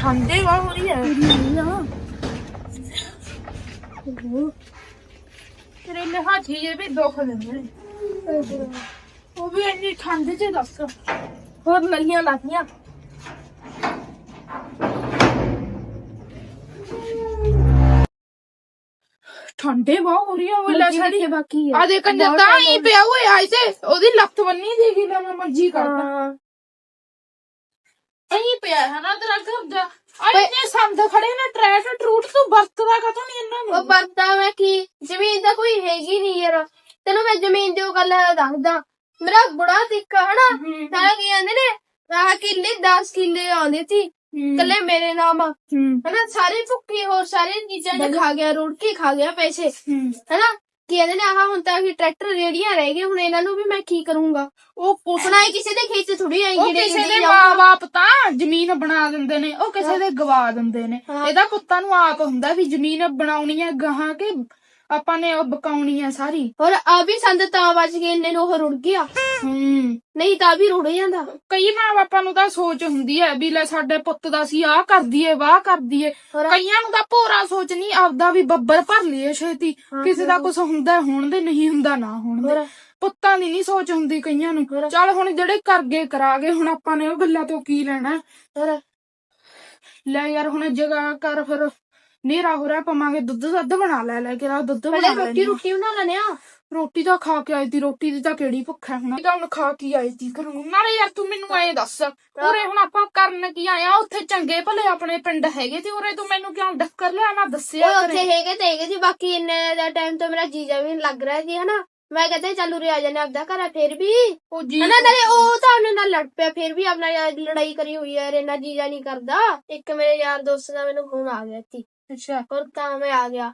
ਠੰਡੇ ਵਾ ਹੋ ਰਹੀ ਹੈ ਤੇਰੇ ਨੇ ਹਾਥੀ ਜੇ ਵੀ ਦੁੱਖ ਦਿੰਦੇ ਨੇ। ਉਹ ਵੀ ਇੰਨੀ ਠੰਡ 'ਚ ਦੱਸ। ਹੋਰ ਲਈਆਂ ਲਾਤੀਆਂ। ਠੰਡੇ ਵਾ ਹੋ ਰਹੀ ਆ ਉਹ ਲੈ ਸਾਡੀ। ਬਾਕੀ ਆ। ਦੇ ਕੰਜਰ ਤਾਂ ਹੀ ਪਿਆ ਹੋਇਆ ਤੇ। ਉਹਦੀ ਲੱਤ ਬੰਨੀ ਸੀਗੀ ਨਾ ਮੈਂ ਮਰਜ਼ੀ ਕਰਦਾ ਹਾਂ। ਅਹੀਂ ਪਿਆ ਹੈ ਨਾ ਤੇਰਾ ਘਰ ਦਾ ਆ ਇੰਨੇ ਸੰਦ ਖੜੇ ਨੇ ਟਰੈਟ ਟਰੂਟ ਤੂੰ ਵਰਤਦਾ ਕਾ ਨਹੀਂ ਇਹਨਾਂ ਉਹ ਨੂੰ ਵਰਤਾ ਮੈਂ ਕੀ? ਜ਼ਮੀਨ ਤਾਂ ਕੋਈ ਹੈਗੀ ਨਹੀਂ ਯਾਰ। ਤੈਨੂੰ ਮੈਂ ਜ਼ਮੀਨ ਦੀ ਉਹ ਗੱਲ ਦੱਸਦਾ। ਮੇਰਾ ਬੁੜਾ ਤਿੱਕਾ ਹਨਾ? ਹੂੰ। ਸਾਰਾ ਕੀ ਕਹਿੰਦੇ ਨੇ? ਆਹ ਕਿੱਲੇ 10 ਕਿੱਲੇ ਆਉਂਦੇ ਸੀ। ਕੱਲੇ ਮੇਰੇ ਨਾਮ। ਹਨਾ? ਸਾਰੇ ਭੁੱਖੇ ਹੋਰ ਸਾਰੇ ਚੀਜ਼ਾਂ ਨੇ ਖਾ ਗਿਆ ਰੋੜ ਕੇ ਖਾ ਗਿਆ ਪੈਸੇ। ਹਨਾ? ਕੀ ਕਹਿੰਦੇ ਨੇ ਆਹ ਹੁਣ ਤਾਂ ਅਸੀਂ ਟਰੈਕਟਰ ਰੇੜੀਆਂ ਰਹਿ ਗਏ ਹੁਣ ਇਹਨਾਂ ਨੂੰ ਵੀ ਮੈਂ ਕੀ ਕਰੂੰਗਾ? ਉਹ ਹੁਣ ਆਏ ਕਿਸੇ ਦੇ ਖੇਤ ਥੋੜੀ ਆਈ ਉਹ ਕਿਸੇ ਦੇ ਮਾਂ-ਬਾਪ ਤਾਂ ਜ਼ਮੀਨ ਬਣਾ ਦਿੰਦੇ ਨੇ ਉਹ ਕਿਸੇ ਦੇ ਗਵਾ ਦਿੰਦੇ ਨੇ। ਹਾਂ। ਇਹਦਾ ਪੁੱਤਾਂ ਨੂੰ ਆਪ ਹੁੰਦਾ ਵੀ ਜ਼ਮੀਨ ਬਣਾਉਣੀ ਹੈ ਗਾਹਾਂ ਕੇ ਆਪਾਂ ਨੇ ਉਹ ਬਕਾਉਣੀ ਹੈ ਸਾਰੀ। ਹੋਰ ਆ ਵੀ ਸੰਦ ਤਾਂ ਬਚ ਗਏ ਇੰਨੇ ਨੂੰ ਉਹ ਰੁੜ ਗਿਆ। ਹੂੰ। ਨਹੀਂ ਤਾਂ ਵੀ ਰੁੜ ਜਾਂਦਾ। ਕਈ ਮਾਂ-ਬਾਪਾਂ ਨੂੰ ਤਾਂ ਸੋਚ ਹੁੰਦੀ ਹੈ ਵੀ ਲੈ ਸਾਡੇ ਪੁੱਤ ਦਾ ਸੀ ਆਹ ਕਰ ਦਈਏ ਵਾਹ ਕਰ ਦਈਏ। ਹੋਰ ਕਈਆਂ ਨੂੰ ਤਾਂ ਭੋਰਾ ਸੋਚ ਨਹੀਂ ਆਪਦਾ ਵੀ ਬੱਬਰ ਭਰ ਲਈਏ ਛੇਤੀ। ਕਿਸੇ ਦਾ ਕੁਝ ਹੁੰਦਾ ਹੋਣ ਦੇ ਨਹੀਂ ਹੁੰਦਾ ਨਾ ਹੋਣ ਦੇ। ਹੋਰ ਪੁੱਤਾਂ ਦੀ ਨਹੀਂ ਸੋਚ ਹੁੰਦੀ ਕਈਆਂ ਨੂੰ। ਚੱਲ ਹੁਣ ਜਿਹੜੇ ਕਰ ਗਏ ਕਰਾ ਗਏ ਹੁਣ ਆਪਾਂ ਨੇ ਉਹ ਗੱਲਾਂ ਤੋਂ ਕੀ ਲੈਣਾ। ਹੋਰ ਲੈ ਯਾਰ ਹੁਣ ਜਗਾ ਕਰ ਫਿਰ। ਨੇਰਾ ਹੋ ਰਿਹਾ ਪਵਾਂਗੇ ਦੁੱਧ ਦੱਧ ਬਣਾ ਲੈ ਲੈ ਕੇ ਰਾ ਦੁੱਧ ਪਹਿਲੇ ਬਣਾ ਰੋਟੀ ਲੈਣੀ ਰੋਟੀ ਬਣਾ ਲੈਣੇ ਆ ਰੋਟੀ ਤਾਂ ਖਾ ਕੇ ਆਈ ਤੀ ਰੋਟੀ ਦੀ ਤਾਂ ਕਿਹੜੀ ਭੁੱਖ ਹੈ ਹੁਣ? ਇਹ ਤਾਂ ਹੁਣ ਖਾ ਕੇ ਆਈ ਤੀ ਘਰੋਂ ਨਾਲੇ ਯਾਰ ਤੂੰ ਮੈਨੂੰ ਐ ਦੱਸ ਉਰੇ ਹੁਣ ਆਪਾਂ ਕਰਨ ਕੀ ਆਇਆ ਉੱਥੇ ਚੰਗੇ ਭਲੇ ਆਪਣੇ ਪਿੰਡ ਹੈਗੇ ਤੇ ਉਰੇ ਤੂੰ ਮੈਨੂੰ ਕਿਉਂ ਡੱਕਰ ਲਿਆ? ਨਾ ਦੱਸਿਆ ਉਹ ਕਰੇ। ਉੱਥੇ ਹੈਗੇ ਤੇ ਹੈਗੇ ਸੀ ਬਾਕੀ ਇੰਨੇ ਦਾ ਟਾਈਮ ਤੋਂ ਮੇਰਾ ਜੀਜਾ ਵੀ ਨੀ ਲੱਗ ਰਿਹਾ ਸੀ ਹਨਾ? ਮੈਂ ਕਹਿੰਦਾ ਚੱਲ ਉਰੇ ਆ ਜਾਨੇ ਆਪਦਾ ਘਰ ਆ ਫਿਰ ਵੀ। ਉਹ ਜੀ ਹਨਾ ਨਾਲੇ ਉਹ ਤਾਂ ਉਹਨਾਂ ਨਾਲ ਲੜ ਪਿਆ ਫਿਰ ਵੀ ਆਪਣਾ ਯਾਰ ਲੜਾਈ ਕਰੀ ਹੋਈ ਹੈ ਇਹਨਾਂ ਜੀਜਾ ਨਹੀਂ ਕਰਦਾ। ਇੱਕ ਮੇਰੇ ਯਾਰ ਦੋਸਤ ਦਾ ਮੈਨੂੰ ਫੋਨ ਆ ਗਿਆ ਸੀ। ਅੱਛਾ। ਹੋਰ ਤਾਂ ਮੈਂ ਆ ਗਿਆ।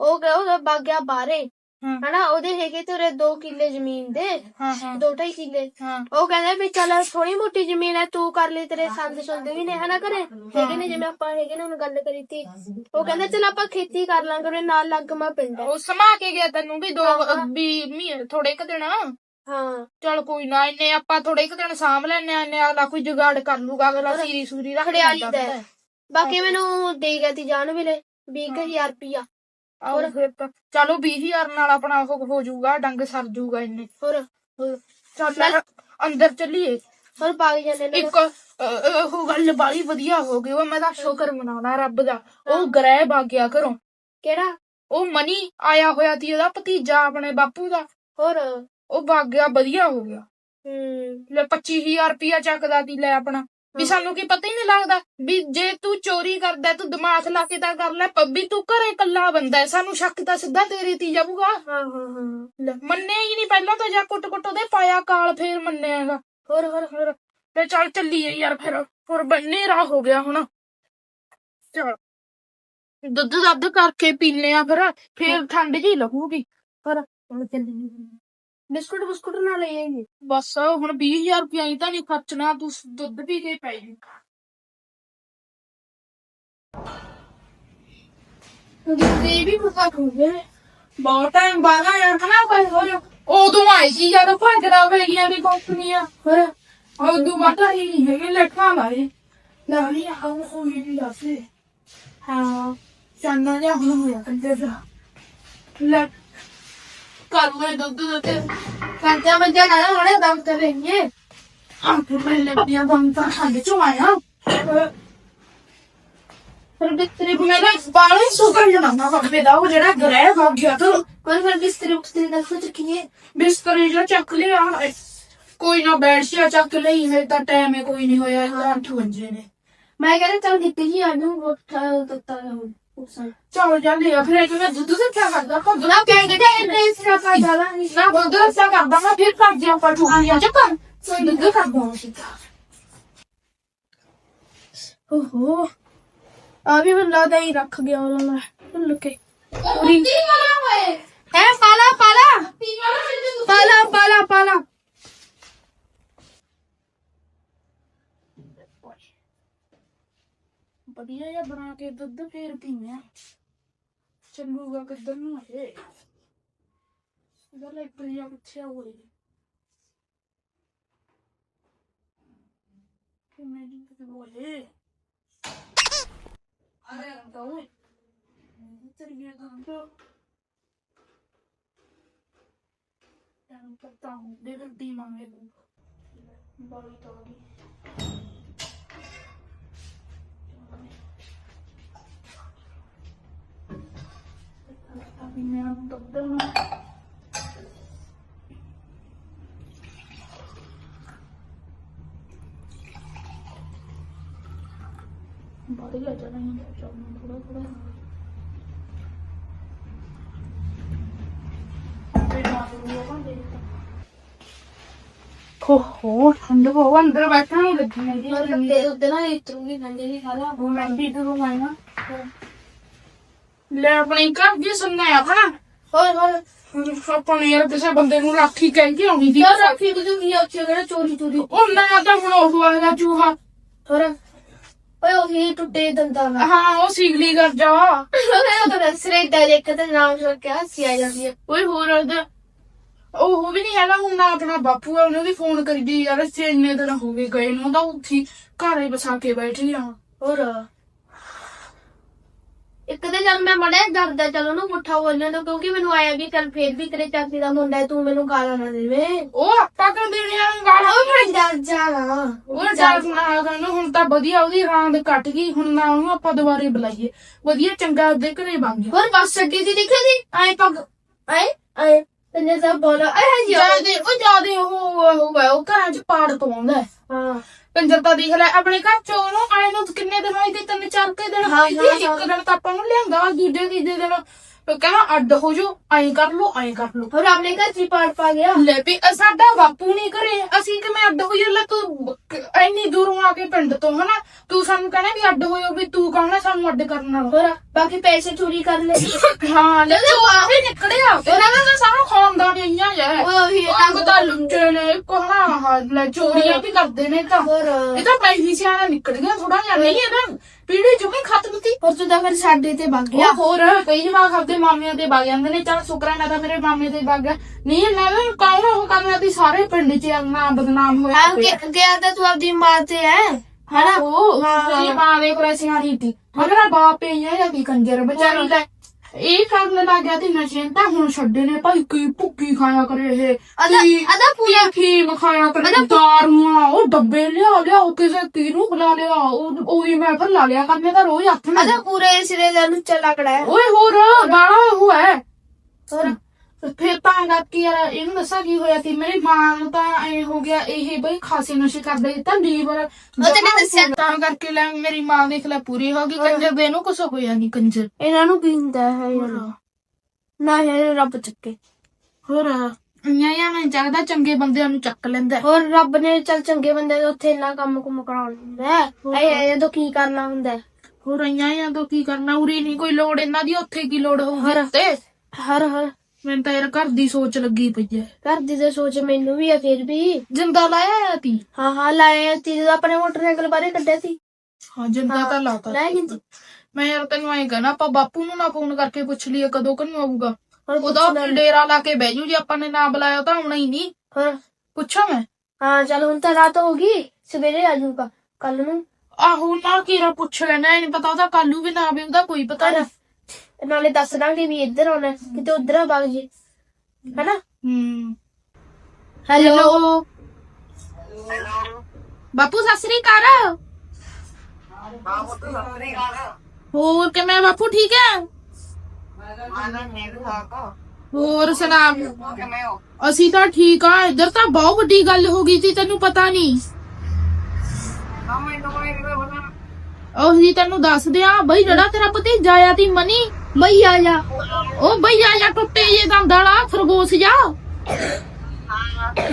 ਉਹ ਗਿਆ ਉਹ ਵਗ ਗਿਆ ਬਾਹਰੇ। ਹਾਂ। ਹਨਾ ਉਹਦੇ ਹੈਗੇ ਤੇ ਉਰੇ 2 ਕਿੱਲੇ ਜ਼ਮੀਨ ਦੇ। ਹਾਂ। ਹਾਂ। ਦੋ ਢਾਈ ਕਿੱਲੇ। ਹਾਂ। ਉਹ ਕਹਿੰਦਾ ਵੀ ਚੱਲ ਥੋੜੀ ਮੋਟੀ ਜ਼ਮੀਨ ਹੈ ਤੂੰ ਕਰ ਲਈ ਤੇਰੇ ਸੰਦ ਸੁੰਦ ਵੀ ਨੇ ਹਨਾ ਘਰੇ? ਹੈਗੇ ਨੇ ਜਿਵੇਂ ਆਪਾਂ ਹੈਗੇ ਨੇ ਹੁਣ ਗੱਲ ਕਰੀ ਤੀ। ਉਹ ਕਹਿੰਦਾ ਚੱਲ ਆਪਾਂ ਖੇਤੀ ਕਰ ਲਾਂਗੇ ਉਹਦੇ ਨਾਲ ਲੱਗ ਮਾ ਪਿੰਡ। ਹੈ ਉਹ ਸਮਾ ਕੇ ਗਿਆ ਤੈਨੂੰ ਵੀ ਦੋ। ਵੀ ਮਹੀਨੇ ਥੋੜੇ ਕੁ ਦਿਨ। ਹਾਂ। ਚਲ ਕੋਈ ਨਾ ਇੰਨੇ ਆਪਾਂ ਥੋੜੇ ਕੁ ਦਿਨ ਸਾਂਭ ਲੈਣੇ ਆ ਇੰਨੇ ਅਗਲਾ ਕੋਈ ਜੁਗਾੜ ਕਰ ਲੂਗਾ ਅਗਲਾ ਸੀਰੀ ਸੂਰੀ ਰੱਖ ਖੜਿਆਲੀ ਲੈਂਦਾ ਦਾ ਹੈ। ਬਾਕੀ ਮੈਨੂੰ ਦੇ ਗਿਆ ਤੀ ਜਾਨ ਵੇਲੇ 20000 ਰੁਪਿਆ ਹੋਰ? ਫਿਰ ਤਾਂ ਚਲੋ 20000 ਨਾਲ ਆਪਣਾ ਉਹ ਹੋ ਜਾਊਗਾ ਡੰਗ ਸਰ ਜਾਊਗਾ ਇੰਨੇ। ਹੋਰ? ਹੋਰ? ਚੱਲ ਅੰਦਰ ਚੱਲੀਏ। ਹੋਰ ਪਾਗ ਜਾਂਦੇ ਨੇ ਇੱਕ ਅਹ, ਉਹ ਗੱਲ ਬਾਲੀ ਵਧੀਆ ਹੋ ਗਈ ਉਹ ਮੈਂ ਤਾਂ ਸ਼ੁਕਰ ਮਨਾਉਣਾ ਰੱਬ ਦਾ। ਉਹ ਗ੍ਰਹਿ ਭਾਗਿਆ ਘਰੋਂ। ਕਿਹੜਾ? ਉਹ ਮਨੀ ਆਇਆ ਹੋਇਆ ਸੀ ਉਹਦਾ ਭਤੀਜਾ ਆਪਣੇ ਬਾਪੂ ਦਾ। ਹੋਰ? ਉਹ ਭਾਗਿਆ ਵਧੀਆ ਹੋ ਗਿਆ। ਹੂੰ। ਲੈ 25000 ਰੁਪਿਆ ਚੱਕਦਾ ਤੀ ਲੈ ਆਪਣਾ। ਵੀ ਸਾਨੂੰ ਕੀ ਪਤਾ ਹੀ ਨਹੀਂ ਲੱਗਦਾ ਵੀ ਜੇ ਤੂੰ ਚੋਰੀ ਕਰਦਾ ਤੂੰ ਦਿਮਾਗ ਲਾ ਕੇ ਤਾਂ ਕਰ ਲੈ ਪੱਬੀ ਤੂੰ ਘਰੇ ਇਕੱਲਾ ਬੰਦਾ ਹੈ ਸਾਨੂੰ ਸ਼ੱਕ ਤਾਂ ਸਿੱਧਾ ਤੇਰੇ ਤੇ ਹੀ ਜਾਊਗਾ। ਹਾਂ ਹਾਂ ਹਾਂ। ਲੈ ਮੰਨਿਆ ਹੀ ਨਹੀਂ ਪਹਿਲਾਂ ਤਾਂ ਜਾ ਕੁੱਟ ਕੁੱਟ ਉਹਦੇ ਪਾਇਆ ਕਾਲ ਫੇਰ ਮੰਨਿਆਗਾ। ਹੋਰ ਹੋਰ ਹੋਰ। ਤੇ ਚੱਲ ਚੱਲੀਏ ਯਾਰ ਫਿਰ ਹੋਰ ਬੰਨੇਰਾ ਹੋ ਗਿਆ ਹੁਣ। ਚਲ। ਦੁੱਧ ਦੱਧ ਕਰਕੇ ਪੀਨੇ ਆ ਫਿਰ ਫੇਰ ਠੰਡ ਜੀ ਲੱਗੂਗੀ। ਹੋਰ ਹੁਣ ਚੱਲੀ ਬਿਸਕੁਟ ਬਿਸਕੁਟ ਨਾ ਲੈ ਆਏਗੇ। ਬਸ ਹੁਣ 20000 ਰੁਪਇਆ ਹੀ ਤਾਂ ਨਹੀਂ ਖਰਚਣਾ ਤੂੰ ਦੁੱਧ ਪੀ ਕੇ ਪੈ ਜੀ ਤੇ ਵੀ ਪਤਾ ਹੋ ਗਿਆ ਬਹੁਤ ਟਾਈਮ ਬਾਅਦ ਆਇਆ ਹਨਾ ਕੋਈ ਹੋਰ ਉਦੋਂ ਆਈ ਸੀ ਜਦੋਂ ਭੰਜਰਾ ਦੀ ਹੋਰ? ਉਦੋਂ ਬਾਅਦ ਹੀ ਨਹੀਂ ਹੈਗੇ ਲੱਖਾਂ ਲਾਏ। ਨਾ ਨਹੀਂ ਆਉਂ ਹੋਈ ਨਹੀਂ ਦੱਸੇ। ਹਾਂ। ਚਾਨਣਾ ਜਿਹਾ ਹੁਣ ਹੋਇਆ ਕੰਦੇ ਦਾ। ਕਰ ਲੈ ਦੁੱਧ ਦਿੱਤੇ ਕੰਜਾ ਮੰਜਾ ਨਾ ਹੋਣੇ ਦਮ ਤੇ ਰਹਿਈਏ ਆ ਮੈਂ ਲੱਭੀਆਂ ਦਮ ਤਾਂ ਠੰਡ ਚੋਂ ਆਇਆ। ਫਿਰ ਬਿਸਤਰੇ ਮੇਰੇ ਬਾਲੇ ਸੁਕਣ ਜਾਣਾ ਨਾ ਬਾਬੇ ਦਾ, ਉਹ ਜਿਹੜਾ ਗ੍ਰਹਿ ਵਗ ਗਿਆ ਤੂੰ ਕੋਈ ਫਿਰ ਬਿਸਤਰੀ ਬਿਸਤਰੇ ਦਾ ਕੁਝ ਕੀਏ ਬਿਸਤਰੇ ਜੋ ਚੱਕ ਲਿਆ ਕੋਈ ਨਾ ਬੈਠ ਸਿਆ ਚੱਕ ਲਈ ਹੈ ਤਾਂ ਟਾਈਮ ਹੈ ਕੋਈ ਨਹੀਂ ਹੋਇਆ ਤਾਂ 8 ਵਜੇ ਨੇ। ਮੈਂ ਕਹਿੰਦਾ, ਚੱਲ ਦਿੱਤੀ ਜੀ ਆ ਨੂੰ ਦਿੱਤਾ ਉਸਨ ਚਲ ਜਾਂਦੇ ਆ ਫਿਰ ਇਹ ਮੈਂ ਦੁੱਧ ਦੇ ਕਿਆ ਕਰਦਾ ਕੋ ਨਾ ਕਹਿੰਦੇ ਤੇ ਇੰਟਰੈਸਟ ਦਾ ਪਾ ਜਾਵਾ ਨਹੀਂ ਨਾ ਦੁੱਧ ਦੇ ਕਿਆ ਕਰਦਾ ਮੈਂ ਫਿਰ ਕਰ ਦਿਆਂ ਪਰ ਠੂਕੀਆਂ ਚੱਕਰ ਕੋਈ ਦੁੱਧ ਕਰਦਾ ਸਿੱਧਾ ਓਹੋ ਆ ਵੀ ਮੈਨੂੰ ਲੱਗਦਾ ਹੀ ਰੱਖ ਗਿਆ ਉਹਨਾਂ ਮੈਂ ਭੁੱਲ ਕੇ ਪੂਰੀ ਹੈ ਪਾਲਾ ਪਾਲਾ ਪਾਲਾ ਪਾਲਾ ਪਾਲਾ ਵਧੀਆ ਜਿਹਾ ਬਣਾ ਕੇ ਦੁੱਧ ਫੇਰ ਪੀਵੇਂ ਚੱਲੂਗਾ ਕਿੱਧਰ ਨੂੰ ਇਹ? ਇਹਦਾ ਲੈ ਪ੍ਰਿਆ ਕਿੱਥੇ ਹੋਈ ਮੇਰੀ ਤੇ ਬੋਲੇ? ਅਰੇ ਅੰਤਾਉ ਚਲਿਏ ਗੰਦੋ ਤਾਂ ਪਤਾ ਹੂੰ ਦੇ ਦੀ ਮਾਂਗੇ ਬੜੀ ਤੋੜੀ ਅਭੀ ਮੇਰਾ ਦੁੱਧ ਨਾ ਬੜੀ ਆ ਜਾਣਾ ਹੈ ਚਾਹ ਥੋੜਾ ਥੋੜਾ ਹੋ ਹੋ ਠੰਡ ਬਹੁਤ ਅੰਦਰ ਬੈਠਾ ਨਹੀਂ ਲੱਗੀ ਮੇਰੀ ਹੋਰ ਤੇ ਉਹਦੇ ਨਾਲ ਇਤਰੂਗੀ ਗੰਦੇ ਨਹੀਂ ਖਾਦਾ ਉਹ ਮੈਂ ਵੀ ਮੈਂ ਨਾ ਲੈ ਆਪਣੇ ਘਰ ਦੀ ਸੁਣਨਾ ਹੈ ਆਪਣਾ ਹੋਰ ਹੋਰ। ਆਪਾਂ ਨੇ ਯਾਰ ਕਿਸੇ ਬੰਦੇ ਨੂੰ ਰਾਖੀ ਕਹਿ ਕੇ ਆਉਣੀ ਦੀ। ਯਾਰ ਰੱਖੀ ਵੀ ਚੋਰੀ ਚੋਰੀ ਉਹ ਮੈਂ ਤਾਂ ਹੁਣ ਉਹ ਵਾਲਾ ਚੂਹਾ। ਹੋਰ। ਓਏ ਉਹ ਹੀ ਟੁੱਟੇ ਦੰਦਾਂ ਦਾ। ਹਾਂ ਉਹ ਸਿਗਲੀ ਕਰ ਜਾ ਉਹ ਤਾਂ ਰਸਰੇ ਦਾ ਇੱਕ ਤੇ ਨਾਮ ਸੁਣ ਕੇ ਹੱਸੀ ਆ ਜਾਂਦੀ ਹੈ ਓਏ ਹੋਰ ਉਹਦਾ ਉਹ ਵੀ ਨਹੀਂ ਹੈਗਾ ਹੁਣ ਨਾ ਆਪਣਾ ਬਾਪੂ ਆ ਉਹਨੂੰ ਵੀ ਫੋਨ ਕਰੀਦੀ ਯਾਰ ਇੱਥੇ ਇੰਨੇ ਦਿਨ ਹੋ ਗਏ ਗਏ ਨੂੰ ਤਾਂ ਉੱਥੀ ਘਰੇ ਬਸਾ ਕੇ ਬੈਠੀ ਆ। ਹੋਰ? ਇੱਕ ਤੇ ਜਦ ਮੈਂ ਮੜਿਆ ਡਰਦਾ ਚਲ ਉਹਨੂੰ ਪੁੱਠਾ ਬੋਲਣ ਤੋਂ ਕਿਉਂਕਿ ਮੈਨੂੰ ਆਇਆ ਵੀ ਚੱਲ ਫੇਰ ਵੀ ਤੇਰੇ ਚਾਚੀ ਦਾ ਮੁੰਡਾ ਹੈ ਤੂੰ ਮੈਨੂੰ ਗਾਲਾਂ ਨਾ ਦੇਵੇਂ ਉਹ ਆਪਾਂ ਕਰ ਦੇਣੇ ਆ ਗਾਲਾਂ? ਉਹ ਮੈਂ ਡਰ ਜਾਣਾ। ਉਹ ਚੱਲ ਸੁਣਾ ਕਹਿੰਦਾ ਹੁਣ ਤਾਂ ਵਧੀਆ ਉਹਦੀ ਰਾਂਦ ਕੱਟ ਗਈ ਹੁਣ ਨਾ ਉਹਨੂੰ ਆਪਾਂ ਦੁਬਾਰੇ ਬੁਲਾਈਏ। ਵਧੀਆ ਚੰਗਾ ਉਹਦੇ ਘਰੇ ਬਣ ਗਿਆ। ਹੋਰ ਬੱਸ ਅੱਡੀ ਦੀ ਦਿਖੇ ਦੀ ਆਏ ਪੱਗ ਆਏ? ਆਏ? ਤੈਨੇ ਸਭ ਬੋਲਾ ਜੀ ਜਿਆਦੇ ਉਹ ਜਿਆਦੇ ਉਹ ਉਹ ਹੈ, ਉਹ ਘਰਾਂ ਚ ਪਾੜ ਪਵਾਉਂਦਾ ਹੈ। ਕੰਜਰ ਤਾਂ ਦੇਖ ਲੈ ਆਪਣੇ ਘਰ ਚ ਉਹਨੂੰ ਆਏ ਨੂੰ ਕਿੰਨੇ ਦਿਨ ਹੋਏ ਤੇ ਤਿੰਨ ਚਾਰ ਕੇ ਦਿਨ। ਇੱਕ ਦਿਨ ਤਾਂ ਆਪਾਂ ਨੂੰ ਲਿਆਂਦਾ ਦੂਜੇ ਤੀਜੇ ਦਿਨ ਉਹ ਕਹਿੰਦਾ ਅੱਡ ਹੋ ਜਾਓ ਐਂ ਕਰ ਲਓ ਐਂ ਕਰ ਲਓ। ਹੋਰ ਆਪਣੇ ਘਰ ਚ ਹੀ ਪਾੜ ਪਾ ਗਿਆ। ਲੈ ਵੀ ਅ- ਸਾਡਾ ਬਾਪੂ ਨਹੀਂ ਕਰੇ ਅਸੀਂ ਕਿਵੇਂ ਅੱਡ ਹੋਈਏ? ਲੈ ਤੂੰ ਕ- ਇੰਨੀ ਦੂਰੋਂ ਆ ਕੇ ਪਿੰਡ ਤੋਂ ਹਨਾ? ਤੂੰ ਸਾਨੂੰ ਕਹਿੰਦਾ ਵੀ ਅੱਡ ਹੋਇਓ ਵੀ ਤੂੰ ਕੌਣ ਹੈ ਸਾਨੂੰ ਅੱਡ ਕਰਨ ਵਾਲਾ? ਹੋਰ ਬਾਕੀ ਪੈਸੇ ਚੋਰੀ ਕਰ ਲੈ ਹਾਂ ਲੈ ਤੂੰ ਆਹੀ ਨਿਕੜਿਆ ਉਹਨਾਂ ਦਾ ਤਾਂ ਸਾਰਾ ਖਾਨਦਾਨ ਇੰਨਾ ਹੀ ਹੈ ਉਹ ਵੀ ਅੰਗ ਤਾਂ ਲੁੱਟੇ ਨੇ ਕੋਹਣਾ ਆਹ ਲੈ ਚੋਰੀਆਂ ਵੀ ਕਰਦੇ ਨੇ ਤਾਂ। ਹੋਰ। ਇਹ ਤਾਂ ਪੈਸੀ ਸਿਆਣਾ ਨਿਕਲ ਗਿਆ ਥੋੜਾ ਜਿਹਾ। ਨਹੀਂ ਇਹਦਾ ਪੀੜੀ ਜੁਮੇ ਖਤਮ ਤੀ। ਹੋਰ ਤੂੰ ਤਾਂ ਫਿਰ ਸਾਡੇ ਤੇ ਵਗ ਗਿਆ। ਹੋਰ ਕਈ ਜਵਾਕ ਆਪਦੇ ਮਾਮਿਆਂ ਦੇ ਵਗ ਜਾਂਦੇ ਨੇ ਚੱਲ ਸ਼ੁਕਰਾਨਾ ਤਾਂ ਮੇਰੇ ਮਾਮੇ ਦੇ ਵਗ ਗਿਆ। ਨਹੀਂ ਮੈਂ ਵੀ ਕੌਣ ਉਹ ਕਰਨਾ ਦੀ ਸਾਰੇ ਪਿੰਡ 'ਚ ਨਾਮ ਬਦਨਾਮ ਹੋਇਆ ਆ ਗਿਆ ਗਿਆ ਤਾਂ ਤੂੰ ਆਪਦੀ ਮਾਂ ਤੇ ਹੈ ਹਨਾ? ਉਹ ਹਾਂ। ਮਾਂ ਦੇ ਕੋਲ ਸਿਆਣੀ ਤੀ ਮਗਰ ਬਾਪ ਹੀ ਹੈ ਜਾਂ ਕੀ ਕੰਜਰ ਵਿਚਾਰੀ ਦਾ। ਇਹ ਕਰਨ ਲੱਗ ਗਿਆ ਤੇ ਨਸ਼ੇ ਤਾਂ ਹੁਣ ਛੱਡੇ ਨੇ ਭਾਈ ਕੀ ਭੁੱਕੀ ਖਾਇਆ ਕਰੇ ਇਹ? ਅਦਾ ਪੂਰਾ ਫੀਮ ਖਾਇਆ ਕਰੇ? ਦਾਰੂਆਂ ਉਹ ਡੱਬੇ ਲਿਆ ਲਿਆ ਉਹ ਕਿਸੇ ਕਿਹਨੂੰ ਬੁਲਾ ਲਿਆ ਉਹ ਉਹੀ ਮੈਂ ਫਿਰ ਲਾ ਲਿਆ ਕਰਨੇ ਤਾਂ ਰੋਜ਼ ਹੱਥ ਨਾਲ। ਅਦਾ ਪੂਰੇ ਸਿਰੇ ਦਾ ਨੂੰ ਚੱਲਾ ਕੜਾ ਓਏ ਹੋਰ ਬਾਲਾ ਉਹ ਹੈ ਹੋਰ। ਫਿਰ ਤਾਂ ਕਰਕੇ ਯਾਰ ਇਹਨੂੰ ਦੱਸਾਂ ਕੀ ਹੋਇਆ ਸੀ ਮੇਰੀ ਮਾਂ ਨੂੰ ਤਾਂ ਐ ਹੋ ਗਿਆ ਇਹ ਬਈ ਖਾਸੇ ਨਸ਼ੇ ਕਰਦੇ ਤਾਂ ਲੀਵਰ ਤੈਨੂੰ ਦੱਸਿਆ ਤਾਂ ਕਰਕੇ ਲੈ ਮੇਰੀ ਮਾਂ ਦੇਖ ਲੈ ਪੂਰੀ ਹੋ ਗਈ ਕੰਜਰ ਦੇ ਨੂੰ ਕੁਛ ਹੋਇਆ ਨਹੀਂ ਕੰਜਰ। ਇਹਨਾਂ ਨੂੰ ਕੀ ਹੁੰਦਾ ਹੈ ਯਾਰ? ਨਾ ਇਹ ਰੱਬ ਚੱਕੇ। ਹੋਰ ਜਾਂ ਮੈਂ ਚਾਹਦਾ ਚੰਗੇ ਬੰਦਿਆਂ ਨੂੰ ਚੱਕ ਲੈਂਦਾ ਹੋਰ ਰੱਬ ਨੇ ਚੱਲ ਚੰਗੇ ਬੰਦੇ ਦੇ ਉੱਥੇ ਇੰਨਾ ਕੰਮ ਕੁਮ ਕਰਾਉਣ ਹੁੰਦਾ ਹੈ। ਇਹ ਤੋਂ ਕੀ ਕਰਨਾ ਹੁੰਦਾ ਹੋਰ ਜਾਂ ਤੋਂ ਕੀ ਕਰਨਾ? ਉਰੀ ਨਹੀਂ ਕੋਈ ਲੋੜ ਇਹਨਾਂ ਦੀ ਉੱਥੇ ਕੀ ਲੋੜ ਹੋਊਗੀ ਤੇ ਹਰ ਹਰ ਮੈਨੂੰ ਤਾਂ ਯਾਰ ਘਰ ਦੀ ਸੋਚ ਲੱਗੀ ਪਈ ਐ। ਘਰ ਦੀ ਤੇ ਸੋਚ ਮੈਨੂੰ ਵੀ ਆ ਫਿਰ ਵੀ। ਜਿੰਦਾ ਲਾਇਆ ਆ ਤੀ ਹਾਂ ਹਾਂ ਲਾਏ ਤੀ ਆਪਣੇ ਮੋਟਰਸਾਈਕਲ ਬਾਰੇ ਕੱਢਿਆ ਸੀ। ਹਾਂ ਜਿੰਦਾ ਤਾਂ ਲਾਤਾ ਲਾਏ ਕਿੰਤੀ ਮੈਂ ਯਾਰ ਤੈਨੂੰ ਐਂ ਕਹਿਣਾ ਆਪਾਂ ਬਾਪੂ ਨੂੰ ਨਾ ਫੋਨ ਕਰਕੇ ਪੁੱਛ ਲਈਏ ਕਦੋਂ ਕਨੂੰ ਆਊਗਾ। ਉਹਦਾ ਡੇਰਾ ਲਾ ਕੇ ਬਹਿ ਜੂ ਜੇ ਆਪਾਂ ਨੇ ਨਾ ਬੁਲਾਇਆ ਤਾਂ ਆਉਣਾ ਹੀ ਨਹੀਂ। ਹੋਰ? ਪੁੱਛਾਂ ਮੈਂ? ਹਾਂ ਚਲ ਹੁਣ ਤਾਂ ਰਾਤ ਹੋ ਗਈ ਸਵੇਰੇ ਆ ਜਾਊਗਾ ਕੱਲ ਨੂੰ। ਆਹੋ ਨਾ ਕੀਰਾ ਪੁੱਛ ਲੈਣਾ ਇਹ ਨਹੀਂ ਪਤਾ ਉਹਦਾ ਕੱਲੂ ਵੀ ਨਾ ਆਵੇ ਉਹਦਾ ਕੋਈ ਪਤਾ ਨਹੀਂ ਨਾਲੇ ਦੱਸ ਦਾਂਗੇ ਵੀ ਇੱਧਰ ਆਉਣਾ ਕਿਤੇ ਉਧਰ ਆ ਬਾਗ ਜੀ। ਹੈਨਾ? ਹੂੰ। ਹੈਲੋ ਬਾਪੂ ਸਤਿ ਸ੍ਰੀ ਅਕਾਲ। ਹੋਰ ਕਿਵੇਂ ਬਾਪੂ ਠੀਕ ਹੈ ਹੋਰ ਸੁਣਾ। ਅਸੀਂ ਤਾਂ ਠੀਕ ਆ ਇੱਧਰ ਤਾਂ ਬਹੁਤ ਵੱਡੀ ਗੱਲ ਹੋ ਗਈ ਸੀ ਤੈਨੂੰ ਪਤਾ ਨਹੀਂ। ਉਹ ਜੀ ਤੈਨੂੰ ਦੱਸ ਦਿਆਂ ਬਈ ਜਿਹੜਾ ਤੇਰਾ ਭਤੀਜਾ ਆ ਤੀ ਮਨੀ ਬਈ ਆ ਜਾ। ਉਹ ਬਈਆ ਆ ਜਾ ਟੁੱਟੇ ਜੇ ਦੰਦ ਵਾਲਾ ਖਰਗੋਸ਼ ਜਾ।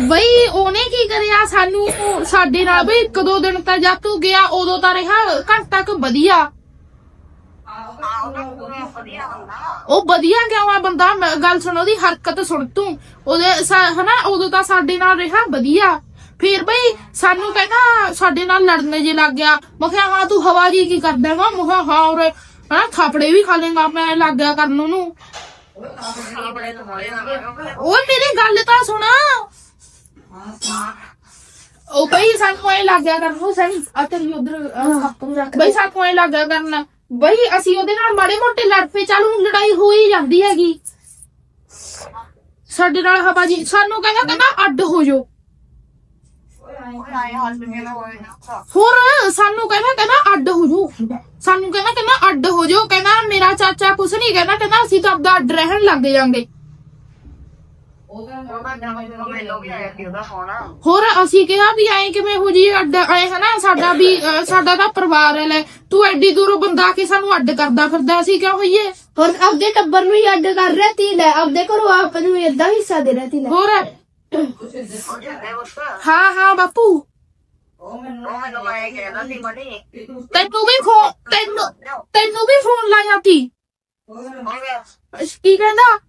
ਬਈ ਉਹਨੇ ਕੀ ਕਰਿਆ? ਸਾਨੂੰ ਸਾਡੇ ਨਾਲ ਬਈ ਇੱਕ ਦੋ ਦਿਨ ਤਾਂ ਜਦ ਗਿਆ, ਉਦੋਂ ਤਾਂ ਰਿਹਾ ਘੰਟਾ ਕੁ ਵਧੀਆ। ਉਹ ਵਧੀਆ ਕਿਉਂ ਆ ਬੰਦਾ? ਮੈਂ- ਗੱਲ ਸੁਣ, ਉਹਦੀ ਹਰਕਤ ਸੁਣ ਤੂੰ। ਉਹਦੇ ਸਾ- ਹਨਾ, ਉਦੋਂ ਤਾਂ ਸਾਡੇ ਨਾਲ ਰਿਹਾ, ਵਧੀਆ। ਫਿਰ ਬਈ ਸਾਨੂੰ ਕਹਿੰਦਾ, ਸਾਡੇ ਨਾਲ ਲੜਨ ਜੇ ਲੱਗ ਗਿਆ। ਮੈਂ ਕਿਹਾ, ਹਾਂ, ਤੂੰ ਹਵਾ ਜੀ ਕੀ ਕਰਦਾ ਵਾ ਮੈਂ ਕਿਹਾ, ਹਾਂ ਔਰ ਹਨਾ ਥਾਪੜੇ ਵੀ ਖਾ ਲੇਗਾ ਮੈਂ ਲੱਗ ਗਿਆ ਕਰਨ ਉਹਨੂੰ ਉਹ ਮੇਰੀ ਗੱਲ ਤਾਂ ਸੁਣਾ। ਉਹ ਬਈ ਸਾਨੂੰ ਐ ਲੱਗ ਗਿਆ ਕਰਨ ਉਹ ਸਹੀ। ਆ ਤੇਰੀ ਉਧਰ ਬਈ ਸਾਨੂੰ ਐ ਲੱਗ ਗਿਆ ਕਰਨ। ਬਈ ਅਸੀਂ ਉਹਦੇ ਨਾਲ ਮਾੜੇ ਮੋਟੇ ਲੜ ਪਏ ਚੱਲ ਹੁਣ ਲੜਾਈ ਹੋ ਹੀ ਜਾਂਦੀ ਹੈਗੀ। ਸਾਡੇ ਨਾਲ ਹਵਾ ਜੀ ਸਾਨੂੰ ਕਹਿੰਦਾ ਕਹਿੰਦਾ ਅੱਡ ਹੋ ਜਾਓ। ਹੋਰ ਸਾਨੂੰ ਕਹਿੰਦਾ ਕਹਿੰਦਾ ਅੱਡ ਹੋ ਜਾਓ। ਸਾਨੂੰ ਕਹਿੰਦਾ ਕਹਿੰਦਾ ਅੱਡ ਹੋ ਜਾਓ। ਕਹਿੰਦਾ ਮੇਰਾ ਚਾਚਾ ਕੁਛ ਨਹੀਂ ਕਹਿੰਦਾ ਕਹਿੰਦਾ ਅਸੀਂ ਤਾਂ ਆਪਦਾ ਅੱਡ ਰਹਿਣ ਲੱਗ ਜਾਾਂਗੇ। ਹੋਰ ਅਸੀਂ ਕਿਹਾ ਵੀ ਐਂ ਕਿਵੇਂ ਹੋ ਜੀ ਅੱਡ ਐ ਹਨਾ ਸਾਡਾ ਵੀ ਅਹ, ਸਾਡਾ ਤਾਂ ਪਰਿਵਾਰ ਹੈ ਲੈ। ਤੂੰ ਐਡੀ ਦੂਰੋਂ ਬੰਦਾ ਆ ਕੇ ਸਾਨੂੰ ਅੱਡ ਕਰਦਾ ਫਿਰਦਾ ਅਸੀਂ ਕਿਉਂ ਹੋਈਏ? ਹੋਰ ਆਪਦੇ ਟੱਬਰ ਨੂੰ ਹੀ ਅੱਡ ਕਰ ਰਿਹਾ ਤੀ ਲੈ। ਆਪਦੇ ਘਰੋਂ ਆਪ ਨੂੰ ਏਦਾਂ ਹਿੱਸਾ ਦੇ ਰਿਹਾ ਤੀ ਲੈ। ਹੋਰ ਹਾਂ ਹਾਂ, ਬਾਪੂ। ਤੈਨੂੰ ਵੀ ਫੋਨ ਤੈਨੂੰ ਤੈਨੂੰ ਵੀ ਫੋਨ ਲਾਇਆ ਤੀ ਕੀ ਕਹਿੰਦਾ?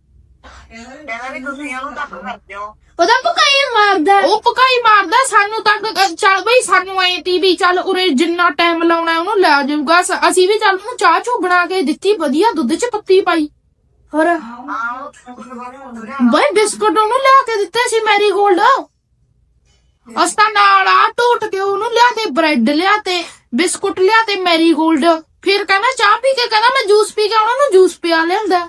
ਉਹਦਾ ਭੁਕਾਈ ਮਾਰਦਾ। ਉਹ ਪਕਾਈ ਮਾਰਦਾ, ਸਾਨੂੰ ਤੱਕ ਚੱਲ ਬਈ, ਸਾਨੂੰ ਐ ਤੀ ਵੀ ਚੱਲ, ਉਰੇ ਜਿੰਨਾ ਟਾਈਮ ਲਾਉਣਾ ਉਹਨੂੰ ਲੈ ਜਾਊਗਾ। ਅਸੀਂ ਵੀ ਚੱਲ ਉਹਨੂੰ ਚਾਹ ਚੂ ਬਣਾ ਕੇ ਦਿੱਤੀ, ਵਧੀਆ ਦੁੱਧ ਚ ਪੱਤੀ ਪਾਈ। ਹੋਰ? ਬਈ ਬਿਸਕੁਟ ਉਹਨੂੰ ਲਿਆ ਕੇ ਦਿੱਤੇ ਸੀ ਮੈਰੀ ਗੋਲਡ ਅਸਤਾ ਨਾਲ ਆ ਟੋਟ ਕੇ ਉਹਨੂੰ ਲਿਆ ਤੇ ਬ੍ਰੈਡ ਲਿਆ ਤੇ ਬਿਸਕੁਟ ਲਿਆ ਤੇ ਮੈਰੀ ਗੋਲਡ ਫਿਰ ਕਹਿੰਦਾ ਚਾਹ ਪੀ ਕੇ ਕਹਿੰਦਾ ਮੈਂ ਜੂਸ ਪੀ ਕੇ ਆਉਣਾ ਨੂੰ ਜੂਸ ਪਿਆ ਲਿਆਂਦਾ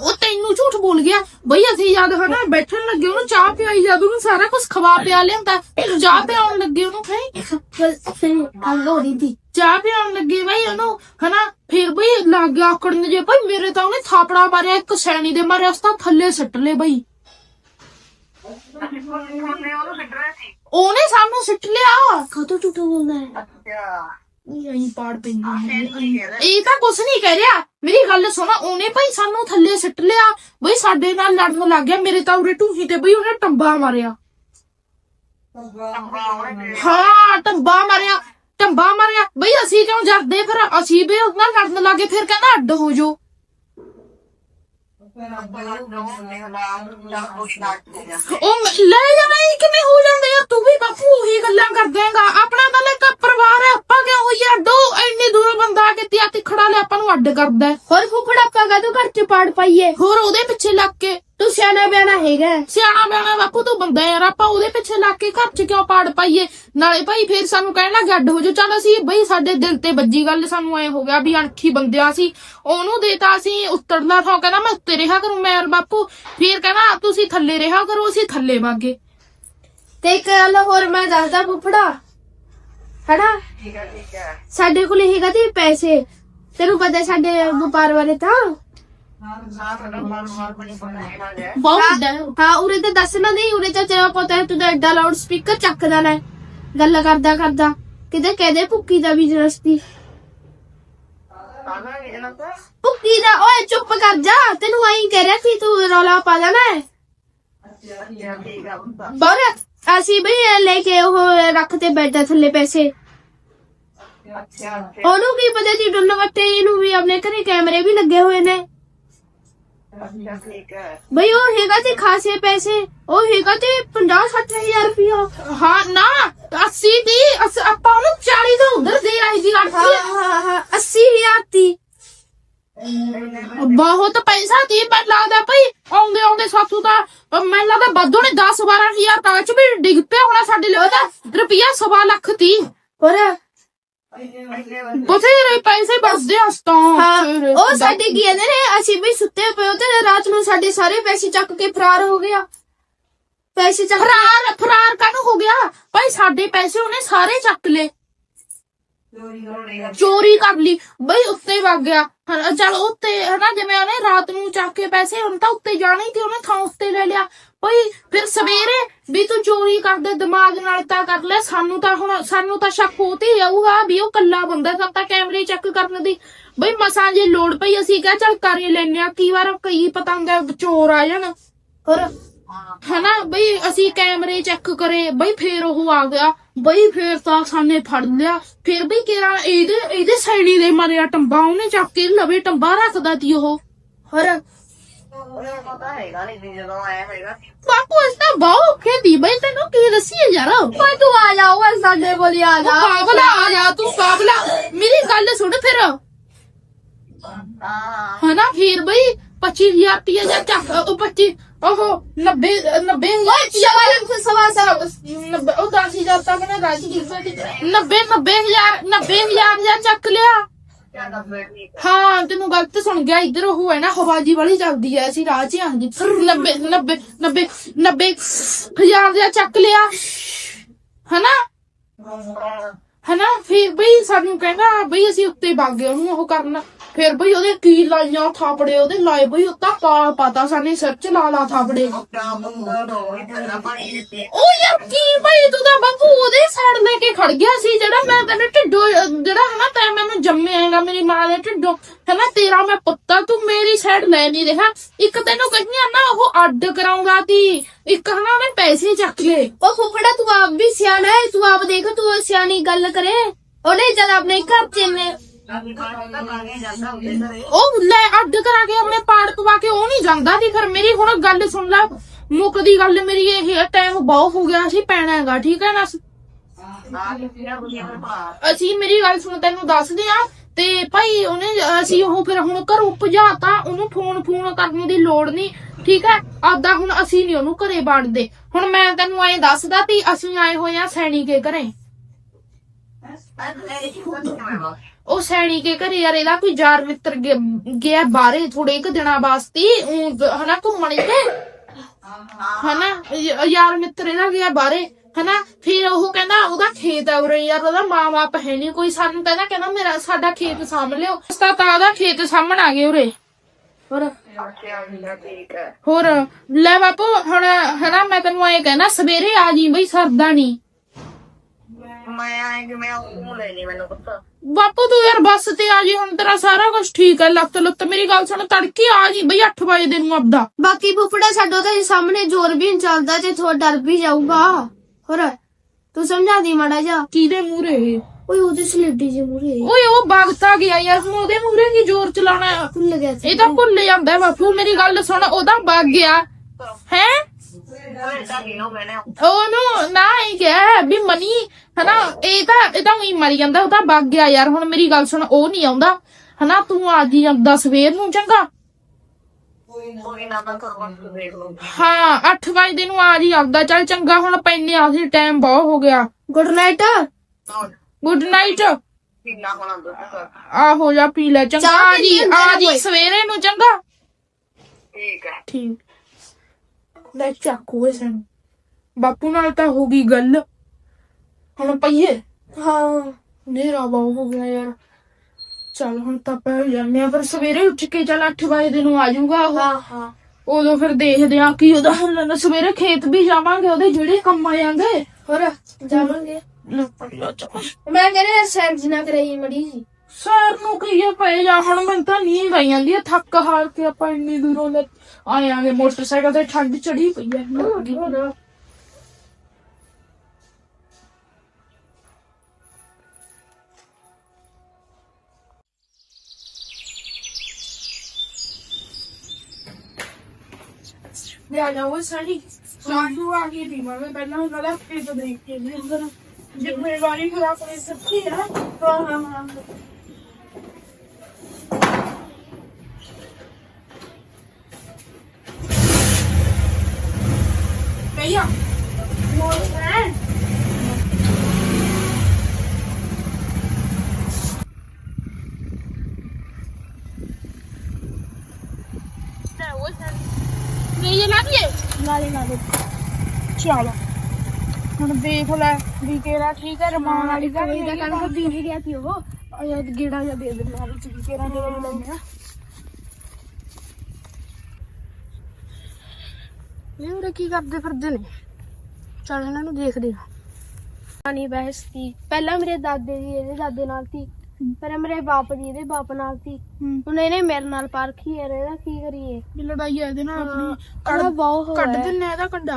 ਉਹ ਤੈਨੂੰ ਝੂਠ ਬੋਲ ਗਿਆ। ਬਈ ਅਸੀਂ ਜਦ ਹਨਾ ਬੈਠਣ ਲੱਗੇ ਉਹਨੂੰ ਚਾਹ ਪਿਆਈ ਜਦ ਉਹਨੂੰ ਸਾਰਾ ਕੁਝ ਖਵਾ ਪਿਆ ਲਿਆਂਦਾ ਚਾਹ ਪਿਆਉਣ ਲੱਗੇ ਉਹਨੂੰ, ਹੈ? ਅੰਗ ਹੋ ਰਹੀ ਚਾਹ ਪਿਆਉਣ ਲੱਗੇ ਬਈ ਉਹਨੂੰ ਹਨਾ? ਫਿਰ ਬਈ ਲੱਗ ਗਿਆ ਆਕੜਨ ਜੇ ਬਈ ਮੇਰੇ ਤਾਂ ਉਹਨੇ ਥਾਪੜਾ ਮਾਰਿਆ ਇੱਕ ਸੈਣੀ ਦੇ ਮਾਰਿਆ ਉਸ ਤਾਂ ਥੱਲੇ ਸੱਟ ਲਏ ਬਈ। ਉਹਨੇ ਸਾਨੂੰ ਸਿੱਟ ਲਿਆ। ਕਾਹਤੋਂ ਝੂਠ ਬੋਲਦਾ ਹੈ? ਇਹ ਪਾੜ ਪੈਂਦੀ ਇਹ ਤਾਂ ਕੁਛ ਨਹੀਂ ਕਹਿ ਰਿਹਾ। ਮੇਰੀ ਗੱਲ ਸੁਣਾ ਉਹਨੇ ਭਾਈ ਸਾਨੂੰ ਥੱਲੇ ਸਿੱਟ ਲਿਆ। ਬਈ ਸਾਡੇ ਨਾਲ ਲੜਨ ਲੱਗ ਗਿਆ ਮੇਰੇ ਤਾਂ ਉਰੇ ਢੂਹੀ ਤੇ ਬਈ ਉਹਨੇ ਟੰਬਾ ਮਾਰਿਆ। ਹਾਂ ਟੰਬਾ ਮਾਰਿਆ। ਟੰਬਾ ਮਾਰਿਆ। ਬਈ ਅਸੀਂ ਕਿਉਂ ਜਰਦੇ ਫਿਰ? ਅਸੀਂ ਵੀ ਉਹਦੇ ਨਾਲ ਲੜਨ ਲੱਗੇ ਫਿਰ ਕਹਿੰਦਾ ਅੱਡ ਹੋ ਜਾਓ। ਉਹ ਮ- ਲੈ ਜਾਣਾ ਹੀ ਕਿਵੇਂ ਹੋ ਜਾਂਦੇ ਆ? ਤੂੰ ਵੀ ਬਾਪੂ ਉਹੀ ਗੱਲਾਂ ਕਰ ਦੇਂਗਾ ਆਪਣਾ ਤਾਂ ਲੈ ਪਰਿਵਾਰ ਹੈ ਆਪਾਂ ਕਿਉਂ ਹੋਈ ਅੱਡੋ ਇੰਨੀ ਦੂਰੋਂ ਬੰਦਾ ਆ ਕੇ ਤਿਆ ਤਿਖੜਾ ਲੈ ਆਪਾਂ ਨੂੰ ਅੱਡ ਕਰਦਾ ਹੈ। ਹੋਰ ਫੁੱਫੜ ਆਪਾਂ ਕਾਹਤੋਂ ਘਰ ਚ ਪਾੜ ਪਾਈਏ? ਹੋਰ ਉਹਦੇ ਪਿੱਛੇ ਲੱਗ ਕੇ। ਤੂੰ ਸਿਆਣਾ ਬਿਆਣਾ ਹੈਗਾ ਹੈ। ਸਿਆਣਾ ਬਿਆਣਾ ਬਾਪੂ ਤੂੰ ਬੰਦਾ ਯਾਰ ਆਪਾਂ ਉਹਦੇ ਪਿੱਛੇ ਲੱਗ ਕੇ ਘਰ 'ਚ ਕਿਉਂ ਪਾੜ ਪਾਈਏ? ਨਾਲੇ ਭਾਈ ਫੇਰ ਸਾਨੂੰ ਕਹਿਣ ਲੱਗ ਅੱਡ ਹੋ ਜਾ ਚੱਲ ਅਸੀਂ ਬਈ ਸਾਡੇ ਦਿਲ ਤੇ ਵੱਜੀ ਗੱਲ ਸਾਨੂੰ ਐ ਹੋ ਗਿਆ ਵੀ ਅਣਖੀ ਬੰਦਿਆਂ ਸੀ। ਉਹਨੂੰ ਦੇਤਾ ਅਸੀਂ ਉੱਤਰਦਾ ਥਾਂ ਕਹਿੰਦਾ ਮੈਂ ਉੱਤੇ ਰਿਹਾ ਕਰੂੰ ਮੈਂ ਯਾਰ ਬਾਪੂ। ਫੇਰ ਕਹਿੰਦਾ ਤੁਸੀਂ ਥੱਲੇ ਰਿਹਾ ਕਰੋ ਅਸੀਂ ਥੱਲੇ ਵਾਂਗੇ। ਤੇ ਇੱਕ ਗੱਲ ਹੋਰ ਮੈਂ ਦੱਸਦਾ ਫੁੱਫੜਾ। ਹਨਾ? ਸਾਡੇ ਕੋਲ ਹੈਗਾ ਤੇ ਪੈਸੇ। ਤੈਨੂੰ ਪਤਾ ਸਾਡੇ ਵਪਾਰ ਵਾਲੇ ਤਾਂ? ਬਹੁਤ ਵੱਡਾ ਹੈ। ਹਾਂ ਉਰੇ ਤੇ ਦੱਸਣਾ ਨਹੀਂ ਉਰੇ ਤਾਂ ਤੇਰਾ ਪਤਾ ਹੈ ਤੂੰ ਤਾਂ ਐਡਾ ਲਾਊਡ ਸਪੀਕਰ ਚੱਕਦਾ ਲੈ। ਗੱਲ ਕਰਦਾ ਕਰਦਾ। ਕਿਤੇ ਕਹਦੇ ਭੁੱਕੀ ਦਾ ਬਿਜ਼ਨਸ ਦੀ। ਭੁੱਕੀ ਦਾ ਓਏ ਚੁੱਪ ਕਰ ਜਾ। ਤੈਨੂੰ ਆਈ ਕਹਿ ਰਿਹਾ ਸੀ ਤੂੰ ਰੌਲਾ ਪਾ ਜਾਣਾ ਹੈ ਬੋਰ ਅਸੀਂ ਵੀ ਲੈ ਕੇ ਉਹ ਰੱਖ ਤੇ ਬੈਠਾ ਥੱਲੇ ਪੈਸੇ। ਉਹਨੂੰ ਕੀ ਪਤਾ ਸੀ ਡੁੱਲ ਵੱਟੇ ਇਹਨੂੰ ਵੀ ਆਪਣੇ ਘਰੇ ਕੈਮਰੇ ਵੀ ਲੱਗੇ ਹੋਏ ਨੇ। ਬਈ ਉਹ ਹੈਗਾ ਤੇ ਖਾਸੇ ਪੈਸੇ ਉਹ ਹੈਗਾ ਤੇ 50 60000 ਰੁਪਇਆ। ਹਾਂ ਨਾ 80 ਦੀ ਅਸ- ਆਪਾਂ ਉਹਨੂੰ 40 ਦਾ ਉਧਰ ਦੇ ਆਈ ਹਾਂ 80000 ਦੀ। ਬਹੁਤ ਪੈਸਾ ਦੀ ਮੈਨੂੰ ਲੱਗਦਾ ਭਈ ਆਉਂਦੇ ਆਉਂਦੇ ਸਾਥੂ ਦਾ ਅਹ ਮੈਨੂੰ ਲੱਗਦਾ ਬਾਦੋਂ ਨੇ 10 12000 ਤਾਂ ਚ ਵੀ ਡਿੱਗ ਪਿਆ ਹੋਣਾ ਸਾਡੇ ਲਈ। ਉਹਦਾ ਰੁਪਿਆ ਸਵਾ ਲੱਖ ਤੀ। ਹੋਰ ਬਥੇਰੇ ਪੈਸੇ ਬਚਦੇ ਹਸਤਾਂ ਹਾਂ ਉਹ ਸਾਡੇ ਕੀ ਕਹਿੰਦੇ ਨੇ ਅਸੀਂ ਵੀ ਸੁੱਤੇ ਪਏ ਉਹ ਤੇ ਰਾਤ ਨੂੰ ਸਾਡੇ ਸਾਰੇ ਪੈਸੇ ਚੱਕ ਕੇ ਫਰਾਰ ਹੋ ਗਿਆ ਪੈਸੇ ਚੱਕ ਫਰਾਰ ਫਰਾਰ ਕਾਹਨੂੰ ਹੋ ਗਿਆ? ਭਾਈ ਸਾਡੇ ਪੈਸੇ ਉਹਨੇ ਸਾਰੇ ਚੱਕ ਲਏ। ਚੋਰੀ ਕਰ ਲਈ। ਬਈ ਉੱਤੇ ਵਗ ਗਿਆ। ਹਾਂ, ਚੱਲ ਉੱਤੇ ਹਨਾ ਜਿਵੇਂ ਉਹਨੇ ਰਾਤ ਨੂੰ ਚੱਕ ਕੇ ਪੈਸੇ ਹੁਣ ਤਾਂ ਉੱਤੇ ਜਾਣਾ ਹੀ ਤੇ ਉਹਨੇ ਥਾਂ ਉੱਤੇ ਲੈ ਲਿਆ। ਬਈ ਫਿਰ ਸਵੇਰੇ ਵੀ ਤੂੰ ਚੋਰੀ ਕਰਦੇ, ਦਿਮਾਗ ਨਾਲ ਤਾਂ ਕਰ ਲੈ, ਸਾਨੂੰ ਤਾਂ ਹੁਣ, ਸਾਨੂੰ ਤਾਂ ਸ਼ੱਕ ਹੋ ਤੇ ਆਊਗਾ ਵੀ ਉਹ ਕੱਲਾ ਬੰਦਾ ਤਾਂ ਤਾਂ ਕੈਮਰੇ ਚੈੱਕ ਕਰਨ ਦੀ। ਬਈ ਮਸਾਂ ਜੇ ਲੋੜ ਪਈ, ਅਸੀਂ ਕਿਹਾ ਚੱਲ ਕਰ ਹੀ ਲੈਨੇ ਆ ਕਈ ਵਾਰ ਕਈ ਪਤਾ ਚੋਰ ਆ ਜਾਣ। ਹੋਰ, ਹਨਾ, ਬਈ ਅਸੀਂ ਕੈਮਰੇ ਚੈੱਕ ਕਰੇ, ਬਈ ਫੇਰ ਉਹ ਆ ਗਿਆ। ਬਈ ਫੇਰ ਤਾਂ ਸਾਨੇ ਫੜ ਲਿਆ। ਫਿਰ ਵੀ ਕਿਹੜਾ ਇਹਦੇ ਇਹਦੇ ਸੈਣੀ ਦੇ ਮਾਰਿਆ ਟੰਬਾ, ਉਹਨੇ ਚੱਕ ਕੇ ਲਵੇ ਟੰਬਾ ਰੱਖਦਾ ਤੀ ਉਹ। ਹੋਰ ਬਾਪੂ ਇਸ ਤਾਂ ਬਹੁਤ ਖੇਦੀ ਬਈ ਤੈਨੂੰ ਕੀ ਦੱਸੀਏ ਯਾਰ? ਓਏ ਤੂੰ ਆ ਜਾ ਓਏ ਸਾਡੇ ਕੋਲ ਆ ਜਾ। ਕਾਬਲਾ ਆ ਜਾ ਤੂੰ ਕਾਬਲਾ ਮੇਰੀ ਗੱਲ ਸੁਣ ਫਿਰ। ਹਨਾ ਫਿਰ ਬਈ 25000 ਰੁਪਏ ਜਾਂ ਚੱਕ ਉਹ 25 ਓਹੋ 90 90 ਸਵਾ ਸਵਾ ਸਵਾ ਨੱਬੇ- ਉਹ 10000 ਤੱਕ ਨਾ ਰਾਜੀ 90 90000 90000 ਜਾਂ ਚੱਕ ਲਿਆ। ਹਾਂ ਤੈਨੂੰ ਗਲਤ ਸੁਣ ਗਿਆ ਇੱਧਰ ਉਹ ਹੈ ਨਾ ਹਵਾਜੀ ਵਾਲੀ ਚੱਲਦੀ ਐ ਅਸੀਂ ਰਾਹ 'ਚ ਆਂ ਜੀ 90 90 90 90 ਹਜ਼ਾਰ ਦਾ ਚੱਕ ਲਿਆ। ਹਨਾ? ਹਨਾ? ਫਿਰ ਬਈ ਸਾਨੂੰ ਕਹਿੰਦਾ ਬਈ ਅਸੀਂ ਉੱਤੇ ਵਗ ਗਏ ਉਹਨੂੰ ਉਹ ਕਰਨਾ। ਫਿਰ ਬਈ ਉਹਦੇ ਕੀ ਲਾਈਆਂ ਥਾਪੜੇ, ਉਹਦੇ ਲਾਏ ਬਈ ਉੱਤਾ ਕਾ ਪਤਾ ਸਾਨੇ ਸਿਰ 'ਚ ਲਾ ਲਾ ਥਾਪੜੇ। ਉਹ ਯਾਰ ਕੀ ਭਾਈ ਤੂੰ ਤਾਂ ਬਾਪੂ ਉਹਦੇ ਸਾਈਡ ਲੈ ਕੇ ਖੜ ਗਿਆ ਸੀ, ਜਿਹੜਾ ਮੈਂ ਤੈਨੂੰ ਢਿੱਡੋ, ਜਿਹੜਾ ਹਨਾ, ਤੈਂ ਮੈਨੂੰ ਜੰਮਿਆਗਾ ਮੇਰੀ ਮਾਂ ਦੇ ਢਿੱਡੋਂ। ਹਨਾ, ਤੇਰਾ ਮੈਂ ਪੁੱਤਾ ਤੂੰ ਮੇਰੀ ਸਾਈਡ ਲੈ ਨਹੀਂ ਰਿਹਾ। ਇੱਕ ਤੈਨੂੰ ਕਹੀਆਂ ਨਾ, ਉਹ ਅੱਡ ਕਰਾਉਂਦਾ ਤੀ। ਇੱਕ ਹਨਾ, ਉਹਨੇ ਪੈਸੇ ਚੱਕ ਲਏ। ਉਹ ਫੁੱਫੜਾ, ਤੂੰ ਆਪ ਵੀ ਸਿਆਣਾ ਹੈ ਤੂੰ ਆਪ ਦੇਖ, ਤੂੰ ਸਿਆਣੀ ਗੱਲ ਕਰੇ। ਉਹਨੇ ਜਦ ਆਪਣੇ ਘਰ ਚ ਉਹ ਲੈ ਅੱਡ ਕਰਾ ਕੇ ਆਪਣੇ ਪਾੜ ਪਵਾ ਕੇ ਉਹ ਨਹੀਂ ਜਾਂਦਾ ਸੀ। ਫਿਰ ਮੇਰੀ ਹੁਣ ਗੱਲ ਸੁਣ ਲੈ ਮੁੱਕਦੀ ਗੱਲ ਮੇਰੀ ਇਹ ਹੈ ਟਾਈਮ ਬਹੁਤ ਹੋ ਗਿਆ ਸੀ ਪੈਣਾ ਹੈਗਾ ਠੀਕ ਹੈ ਨਾ? ਅਸੀਂ ਮੇਰੀ ਗੱਲ ਸੁਣ ਤੈਨੂੰ ਦੱਸਦੇ ਆ ਤੇ ਭਾਈ ਉਹਨੇ ਅਸੀਂ ਉਹ ਫਿਰ ਹੁਣ ਘਰੋਂ ਭਜਾਤਾ ਉਹਨੂੰ ਫੋਨ ਫੋਨ ਕਰਨ ਦੀ ਲੋੜ ਨਹੀਂ ਠੀਕ ਹੈ? ਆਦਾ ਹੁਣ ਅਸੀਂ ਨਹੀਂ ਉਹਨੂੰ ਘਰੇ ਬਾੜਦੇ ਹੁਣ ਮੈਂ ਤੈਨੂੰ ਐਂ ਦੱਸਦਾ ਤੀ ਅਸੀਂ ਆਏ ਹੋਏ ਆ ਸੈਣੀ ਕੇ ਘਰੇ। ਉਹ ਸੈਣੀ ਕੇ ਘਰੇ ਯਾਰ ਇਹਦਾ ਕੋਈ ਯਾਰ ਮਿੱਤਰ ਗਿਆ- ਗਿਆ ਬਾਹਰੇ ਥੋੜੇ ਇੱਕ ਦਿਨਾਂ ਵਾਸਤੇ ਊਂ ਹਨਾ ਘੁੰਮਣ ਕੇ ਹਨਾ? य- ਯਾਰ ਮਿੱਤਰ ਇਹਦਾ ਗਿਆ ਬਾਹਰੇ, ਹਨਾ? ਫਿਰ ਉਹ ਕਹਿੰਦਾ ਉਹਦਾ ਖੇਤ ਆ ਉਰੇ ਯਾਰ, ਉਹਦਾ ਮਾਂ-ਬਾਪ ਹੈ ਨਹੀਂ ਕੋਈ ਸਾਨੂੰ ਕਹਿੰਦਾ ਕਹਿੰਦਾ ਮੇਰਾ, ਸਾਡਾ ਖੇਤ ਸਾਂਭ ਲਿਓ। ਉਸਤਾ ਤਾਂ ਉਹਦਾ ਖੇਤ ਸਾਂਭਣ ਆ ਗਏ ਉਰੇ। ਹੋਰ? ਹੋਰ? ਲੈ ਬਾਪੂ, ਹੁਣ, ਹਨਾ, ਮੈਂ ਤੈਨੂੰ ਇਹ ਕਹਿਣਾ, ਸਵੇਰੇ ਆ ਜੀ ਬਈ, ਸਰਦਾ ਨਹੀਂ ਬਾਪੂ ਤੂੰ ਯਾਰ ਬੱਸ ਤੇ ਆ ਜੀ ਹੁਣ ਤੇਰਾ ਸਾਰਾ ਕੁਝ ਠੀਕ ਹੈ ਲੱਤ ਲੁੱਤ ਮੇਰੀ ਗੱਲ ਸੁਣ ਤੜਕੇ ਆ ਜੀ ਬਈ 8 ਵਜੇ ਦੇ ਨੂੰ ਆਪਦਾ। ਬਾਕੀ ਫੁੱਫੜਾ ਸਾਡੋ ਤਾਂ ਸਾਹਮਣੇ ਜ਼ੋਰ ਵੀ ਨੀ ਚੱਲਦਾ ਤੇ ਥੋੜਾ ਡਰ ਵੀ ਜਾਊਗਾ। ਹੋਰ ਤੂੰ ਸਮਝਾ ਦੀ ਮਾੜਾ ਜਾ ਕਿਹਦੇ ਮੂਰੇ ਓਏ ਉਹਦੇ ਸਲੇਡੀ ਜੇ ਮੂਰੇ ਓਏ ਉਹ ਬਾਗਤਾ ਗਿਆ ਯਾਰ ਹੁਣ ਉਹਦੇ ਮੂਰੇ ਕੀ ਜ਼ੋਰ ਚਲਾਉਣਾ। ਹੈ? ਭੁੱਲ ਗਿਆ ਸੀ। ਇਹ ਤਾਂ ਭੁੱਲ ਜਾਂਦਾ ਹੈ ਬਾਪੂ ਮੇਰੀ ਗੱਲ ਸੁਣ ਉਹਦਾ ਵਗ ਗਿਆ। ਹੈ? ਉਹਨੂੰ ਨਾ ਹੀ ਕਿਹਾ ਵੀ ਮਨੀ ਹਨਾ ਇਹ ਤਾਂ ਇਹ ਤਾਂ ਹੀ ਮਰੀ ਜਾਂਦਾ ਉਹ ਤਾਂ ਵਗ ਗਿਆ ਯਾਰ ਹੁਣ ਮੇਰੀ ਗੱਲ ਸੁਣ ਉਹ ਨਹੀਂ ਆਉਂਦਾ ਹਨਾ ਤੂੰ ਆ ਜੀ ਜਾਂਦਾ ਸਵੇਰ ਨੂੰ ਚੰਗਾ। ਹਾਂ 8 ਵਜੇ ਨੂੰ ਆ ਜੀ ਆਉਂਦਾ ਚੱਲ ਚੰਗਾ ਹੁਣ ਪੈਨੇ ਆ ਸੀ ਟਾਈਮ ਬਹੁਤ ਹੋ ਗਿਆ। ਗੁੱਡ ਨਾਈਟ ਗੁੱਡ ਨਾਈਟ ਆਹੋ ਜਾ ਪੀ ਲੈ ਚੰਗਾ ਆ ਜੀ ਆ ਜੀ? ਸਵੇਰੇ ਨੂੰ ਚੰਗਾ। ਠੀਕ। ਲੈ ਚੱਕੋ ਇਸ ਨੂੰ। ਬਾਪੂ ਨਾਲ ਤਾਂ ਹੋ ਗਈ ਗੱਲ। ਹੁਣ ਪਈਏ? ਹਾਂ ਨੇਰਾ ਬਹੁਤ ਹੋ ਗਿਆ ਯਾਰ। ਚੱਲ ਹੁਣ ਤਾਂ ਪੈ ਜਾਂਦੇ ਆ ਪਰ ਸਵੇਰੇ ਉੱਠ ਕੇ ਚੱਲ 8 ਵਜੇ ਦੇ ਨੂੰ ਆ ਜਾਊਗਾ ਉਹ। ਹਾਂ ਹਾਂ। ਉਦੋਂ ਫਿਰ ਦੇਖਦੇ ਆ ਕੀ ਉਹਦਾ ਹੱਲ ਸਵੇਰੇ ਖੇਤ ਵੀ ਜਾਵਾਂਗੇ ਉਹਦੇ ਜਿਹੜੇ ਕੰਮ ਆ ਜਾਂਗੇ ਹੋਰ ਜਾਵਾਂਗੇ। ਲੈ ਪੜਿਆ ਚੱਲ। ਮੈਂ ਕਹਿੰਦਾ ਸੈਰ ਜਿਨਾ ਕਰਾਈ ਮੜੀ ਜੀ। ਸਰ ਨੂੰ ਕਹੀਏ ਪਏ ਜਾ ਹੁਣ ਮੈਨੂੰ ਤਾਂ ਨੀਂਦ ਆਈ ਜਾਂਦੀ ਹੈ ਥੱਕ ਹਾਰ ਕੇ ਆਪਾਂ ਇੰਨੀ ਦੂਰੋਂ ਲੈ ਆਇਆਂਗੇ ਮੋਟਰਸਾਈਕਲ ਤੇ ਠੰਡ ਚੜੀ ਪਈ ਹੈ ਹੋਰ ਲਿਆ ਜਾ ਉਹ ਸਾਡੀ ਸਾਡੂ ਆ ਗਈ ਦੀ ਮੈਂ ਪਹਿਲਾਂ ਉਹਨਾਂ ਦਾ ਫੇਰ ਤੋਂ ਦੇਖ ਕੇ ਵੀ ਅੰਦਰ ਜ਼ਿੰਮੇਵਾਰੀ ਖਰਾਬ ਕਰ ਸਕਤੀ ਹੈ ਹਾਂ ਹਾਂ ਹਾਂ। ਭਈਆ ਮੋਰ ਹੈ ਨਹੀਂ ਇਹ ਲਾਦੀਏ ਨਾਲੇ ਨਾਲੇ ਚਲ ਹੁਣ ਦੇਖ ਲੈ ਵੀ ਕਿਹੜਾ ਠੀਕ ਹੈ ਰਮਾਨ ਵਾਲੀ ਦਾ ਆ। ਦੀ ਹੀ ਗਿਆ ਸੀ ਉਹ ਆ ਗੇੜਾ ਜਿਹਾ ਦੇ ਦੇ ਨਾਲ ਚ ਵੀ ਕਿਹੜਾ ਦੇ ਲੈਂਦੇ ਇਹ ਕੀ ਕਰਦੇ ਫਿਰਦੇ ਨੇ? ਚੱਲ ਇਹਨਾਂ ਨੂੰ ਦੇਖਦੇ ਆ। ਨਹੀਂ ਬਹਿਸ ਸੀ। ਪਹਿਲਾਂ ਮੇਰੇ ਦਾਦੇ ਜੀ ਇਹਦੇ ਦਾਦੇ ਨਾਲ ਸੀ। ਫਿਰ ਮੇਰੇ ਬਾਪ ਜੀ ਇਹਦੇ ਬਾਪ ਨਾਲ ਸੀ। ਹੁਣ ਇਹਨੇ ਮੇਰੇ ਨਾਲ ਪਰਖੀ ਹੈ ਇਹਦਾ ਕੀ ਕਰੀਏ? ਵੀ ਲੜਾਈ ਆ ਇਹਦੇ ਨਾਲ ਆਪਣੀ ਕੱਢ ਬਹੁਤ ਹੋ ਕੱਢ ਦਿੰਨੇ ਇਹਦਾ ਕੰਡਾ।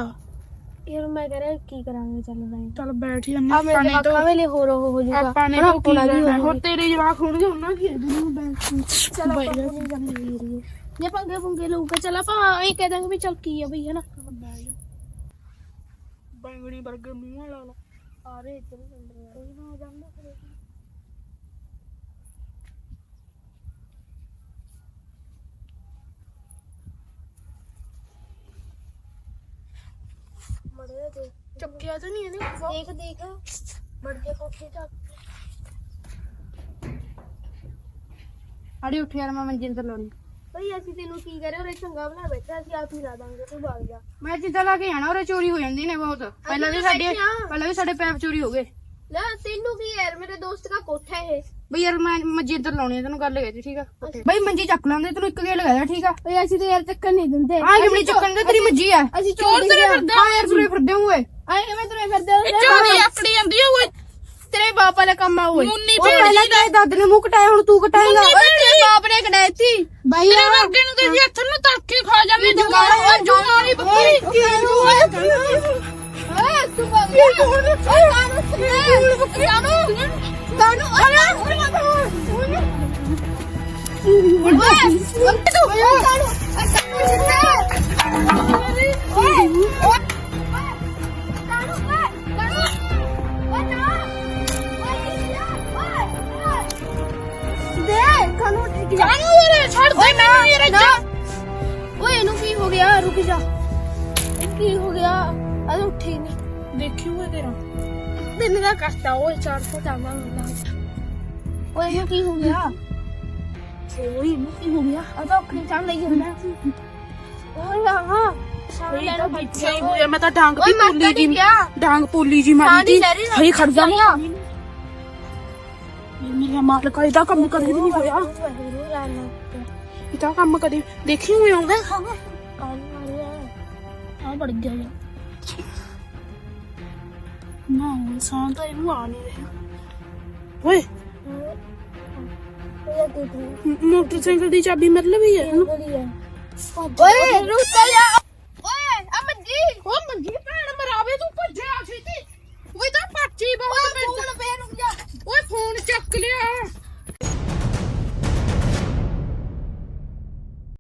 ਯਾਰ ਮੈਂ ਕਹਿ ਰਿਹਾ ਕੀ ਕਰਾਂਗੇ ਚੱਲ ਰਾਈ ਚਲ ਬੈਠ ਆ ਜੰਨੇ ਮੇਰੇ ਪਾਣੀ ਤੋਂ ਅੱਖਾਂ ਵੇਲੇ ਹੋਰ ਹੋ ਜੂਗਾ ਆਪਾਂ ਨੇ ਕੀ ਹੋ ਹੋਰ ਤੇਰੇ ਜਵਾਕ ਹੋਣਗੇ ਉਹਨਾਂ ਕੀ ਇਹਦੇ ਨੂੰ ਬੈਠ ਚਲ ਆਪਾਂ ਗੱਲ ਨਹੀਂ ਕਰੀਏ ਜੇ ਪੰਗੇ ਪੁੰਗੇ ਲਊਗਾ ਚਲ ਆਪਾਂ ਇਹ ਕਹਿ ਦਾਂਗੇ ਵੀ ਚੱਲ ਕੀ ਆ ਬਈ ਹਨਾ? ਮਿਣੀ 버ਗਰ ਮੂੰਹ ਲਾ ਲਾ ਆ ਰਹੇ ਇੱਧਰ ਅੰਦਰ ਕੋਈ ਨਾ ਜਾਂਦਾ ਫਿਰ। ਮੜੇ ਦੇ ਚੱਕਿਆ ਤਾਂ ਨਹੀਂ ਇਹਨੇ। ਦੇਖ ਦੇਖ। ਮੜਦੇ ਕੋਠੇ ਚੱਕ ਅੜੀ ਉੱਠ ਯਾਰ ਮੈਂ ਮੰਜੇ ਤੇ ਲਾਉਣੀ। ਬਈ ਅਸੀਂ ਤੈਨੂੰ ਕੀ ਕਰੇ ਉਰੇ ਚੰਗਾ ਬਣਾ ਬੈਠਾ ਅਸੀਂ ਆਪ ਹੀ ਲਾ ਦਾਂਗੇ ਤੂੰ ਭਾਗ ਜਾ। ਮੈਂ ਜਿੱਦਾਂ ਲਾ ਕੇ ਆਣਾ ਉਰੇ ਚੋਰੀ ਹੋ ਜਾਂਦੀ ਨੇ ਬਹੁਤ। ਪਹਿਲਾਂ ਵੀ ਸਾਡੇ ਬੈਠੇ ਆ। ਪਹਿਲਾਂ ਵੀ ਸਾਡੇ ਪੈਪ ਚੋਰੀ ਹੋ ਗਏ। ਲੈ ਤੈਨੂੰ ਕੀ ਯਾਰ? ਮੇਰੇ ਦੋਸਤ ਦਾ ਕੋਠਾ ਹੈ ਇਹ। ਬਈ ਯਾਰ ਮੈਂ ਮੰਜੀ ਇੱਧਰ ਲਾਉਣੀ ਹੈ ਤੈਨੂੰ ਗੱਲ ਕਹਿ ਠੀਕ ਆ? ਬਈ ਮੰਜੀ ਚੱਕ ਲਾਂਦੇ ਤੈਨੂੰ ਇੱਕ ਗੇੜ ਲਗਾਇਆ ਠੀਕ ਆ? ਬਈ ਅਸੀਂ ਤੇ ਯਾਰ ਚੱਕਰ ਨਹੀਂ ਦਿੰਦੇ। ਆ ਕਿਵੇਂ ਚੱਕਣ ਦੇ ਤੇਰੀ ਮੰਜੀ ਆ। ਅਸੀਂ ਚੋਰ ਤੇਰੇ ਫਿਰਦੇ ਹਾਂ ਯਾਰ ਤੁਰੇ ਫਿਰਦੇ ਹੋਏ ਆਏ ਕਿਵੇਂ ਤੁਰੇ ਫਿਰਦੇ ਹੋ ਚੋਰੀ ਆਪਣੀ ਜਾਂਦੀ ਆ ਓਏ। ਤੇਰੇ ਬਾਪ ਵਾਲਾ ਕੰਮ ਆ ਓਏ। ਮੁੰਨੀ ਪਹਿਲਾਂ ਤੇਰੇ ਦਾਦੇ ਨੇ ਮੂੰਹ ਕਟਾਇਆ ਹੁਣ ਤੂੰ ਕਟਾਏਗਾ ਓਏ ਤੇਰੇ ਬਾਪ ਨੇ ਕਢਾਈਤੀ ਬਾਈ ਤੇਰੇ ਵਰਗੇ ਨੂੰ ਤੇ ਹੱਥ ਨੂੰ ਤੜਕੇ ਖਾ ਜਾਂਦੇ ਜੁਗਾੜ ਓਏ ਜੁਗਾੜੀ ਬੱਕਰੀ। ਓਏ ਤੂੰ ਬਾਪ ਓਏ ਕਾਨੂੰ ਸੁਣੇ ਬੱਕਰੀ ਕਾਨੂੰ ਕਾਨੂੰ ਓਏ ਓਏ ਤੂੰ ਕਾਨੂੰ ਓਏ ਓਏ ਯਾਰ ਛੱਡ ਦੇ ਯਾਰ ਓਏ ਇਹਨੂੰ ਕੀ ਹੋ ਗਿਆ? ਰੁਕ ਜਾ। ਇਹ ਕੀ ਹੋ ਗਿਆ? ਅਰੇ ਉੱਠੀ ਨਹੀਂ। ਦੇਖੀ ਹੋਏ ਤੇਰਾ। ਦਿਨ ਦਾ ਕਰਤਾ ਓਏ 400 ਚਾਵਾ ਓਏ ਇਹਨੂੰ ਕੀ ਹੋ ਗਿਆ? ਓਏ ਇਹਨੂੰ ਕੀ ਹੋ ਗਿਆ? ਆ ਤਾਂ ਅੱਖੀ ਚਾਂ ਲਈ ਹੁੰਦਾ ਓਏ ਹਾਂ। ਸਾਰਾ ਲੈਣਾ ਬੱਚਾ ਹੀ ਹੋਇਆ। ਮੈਂ ਤਾਂ ਡਾਂਗ ਵੀ ਪੋਲੀ ਜੀ। ਕਿਹਾ ਡਾਂਗ ਪੋਲੀ ਜੀ ਸਾਹ ਮਾਰੀ ਨਹੀਂ ਦੀ ਲੈ ਰਹੀ ਹਈ ਖੜ ਜਾ। ਜਾ ਮੇਰਾ ਮਾਲਕ ਇਹਦਾ ਕੰਮ ਕਦੇ ਵੀ ਨਹੀਂ ਹੋਇਆ। ਇਹਦਾ ਕੰਮ ਕਦੇ ਦੇਖੀ ਹੋਈ ਆਉਂਦਾ ਆ ਬੜ ਗਿਆ ਨਾ ਇਨਸਾਨ ਤਾਂ ਇਹਨੂੰ ਆ ਨਹੀਂ ਰਿਹਾ। ਓਏ। ਓਏ ਦੇਖ ਲੈ। ਮੋਟਰਸਾਈਕਲ ਦੀ ਚਾਬੀ ਮਤਲਬ ਹੀ ਹੈ ਓਏ ਰੁਕ ਜਾ। ਓਏ ਅਮਨ ਜੀ ਉਹ ਮੰਜੀ ਭੈਣ ਮਰਾਵੇ ਤੂੰ ਭੱਜਿਆ ਛੇਤੀ ਓਏ ਤਾਂ ਪੱਚੀ ਬਹੁਤ ਓਏ ਫੋਨ ਚੱਕ ਲਿਆ।